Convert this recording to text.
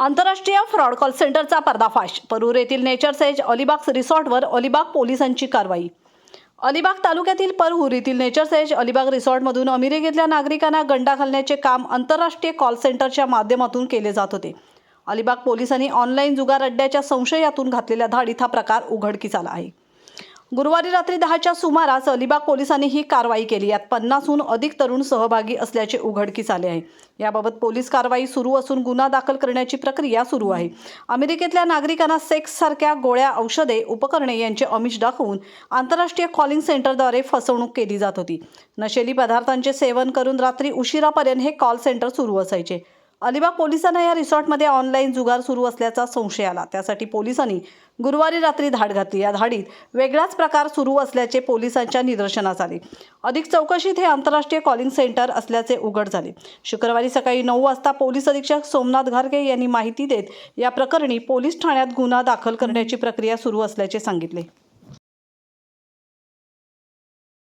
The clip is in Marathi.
आंतरराष्ट्रीय फ्रॉड कॉल सेंटरचा पर्दाफाश. परूर येथील नेचर सेज अलिबाग रिसॉर्टवर अलिबाग पोलिसांची कारवाई. अलिबाग तालुक्यातील परहूर येथील नेचर सेज अलिबाग रिसॉर्टमधून अमेरिकेतल्या नागरिकांना गंडा घालण्याचे काम आंतरराष्ट्रीय कॉल सेंटरच्या माध्यमातून केले जात होते. अलिबाग पोलिसांनी ऑनलाईन जुगार अड्ड्याच्या संशयातून घातलेल्या धाडीत हा प्रकार उघडकीस आला आहे. गुरुवारी रात्री दहाच्या सुमारास अलिबाग पोलिसांनी ही कारवाई केली. यात पन्नासहून अधिक तरुण सहभागी असल्याचे उघडकीस आले आहे. याबाबत पोलीस कारवाई सुरू असून गुन्हा दाखल करण्याची प्रक्रिया सुरू आहे. अमेरिकेतल्या नागरिकांना सेक्स सारख्या गोळ्या औषधे उपकरणे यांचे अमिष दाखवून आंतरराष्ट्रीय कॉलिंग सेंटरद्वारे फसवणूक केली जात होती. नशेली पदार्थांचे सेवन करून रात्री उशिरापर्यंत हे कॉल सेंटर सुरू असायचे. अलिबाग पोलिसांना या रिसॉर्टमध्ये ऑनलाईन जुगार सुरू असल्याचा संशय आला. त्यासाठी पोलिसांनी गुरुवारी रात्री धाड घातली. या धाडीत वेगळाच प्रकार सुरू असल्याचे पोलिसांच्या निदर्शनास आले. अधिक चौकशीत हे आंतरराष्ट्रीय कॉलिंग सेंटर असल्याचे उघड झाले. शुक्रवारी सकाळी नऊ वाजता पोलीस अधीक्षक सोमनाथ घारगे यांनी माहिती देत या प्रकरणी पोलीस ठाण्यात गुन्हा दाखल करण्याची प्रक्रिया सुरू असल्याचे सांगितले.